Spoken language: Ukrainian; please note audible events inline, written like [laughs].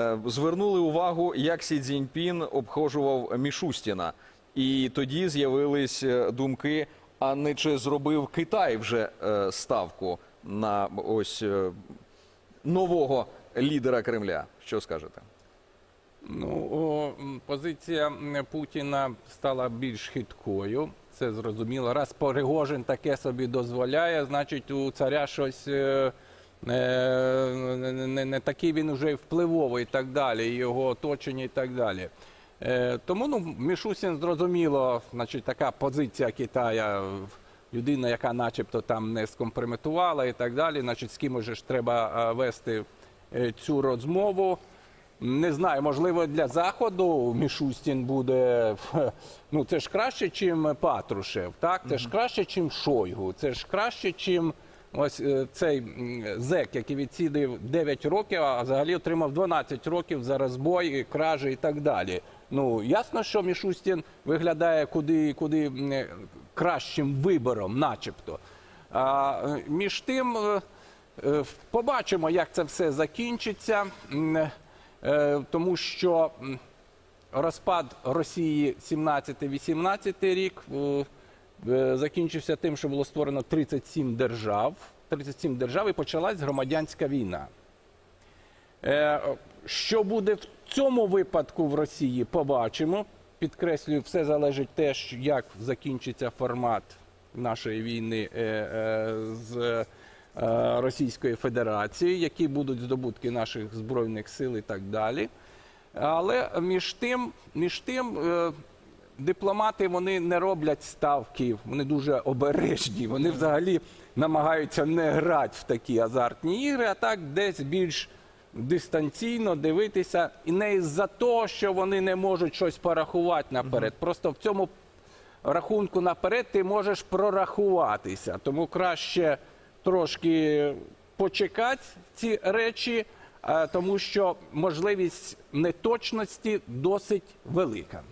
Е, Звернули увагу, як Сі Цзіньпін обхожував Мішустіна. І тоді з'явились е, думки: а не чи зробив Китай вже е, ставку на ось нового лідера Кремля? Що скажете? Ну, позиція Путіна стала більш хиткою. Це зрозуміло. Раз Пригожин таке собі дозволяє, значить у царя щось не, не, не такий він уже й впливовий і так далі, його оточення і так далі. Е, тому ну, Мішусін зрозуміло, значить, така позиція Китая, людина, яка начебто там не скомпрометувала і так далі, значить, з ким уже ж треба е, вести е, цю розмову. Не знаю, можливо, для заходу Мішустін буде. [laughs] Ну це ж краще, чим Патрушев. Так, це ж краще, чим Шойгу. Це ж краще, чим ось е, цей зек, який відсідив 9 років, а взагалі отримав 12 років за розбой, кражі і так далі. Ну ясно, що Мішустін виглядає куди, куди кращим вибором, начебто. А е, між тим. е, Е, Побачимо, як це все закінчиться, е, тому що розпад Росії 17-18 рік е, е, закінчився тим, що було створено 37 держав. 37 держав і почалась громадянська війна. Е, Що буде в цьому випадку в Росії, побачимо. Підкреслюю, все залежить теж, як закінчиться формат нашої війни е, е, з е, Російською Федерацією, які будуть здобутки наших збройних сил і так далі. Але між тим, між тим е, дипломати вони не роблять ставки, вони дуже обережні. Вони взагалі намагаються не грати в такі азартні ігри, а так десь більш дистанційно дивитися. І не із-за того, що вони не можуть щось порахувати наперед. Просто в цьому рахунку наперед ти можеш прорахуватися. Тому краще трошки почекати ці речі, е, тому що можливість неточності досить велика.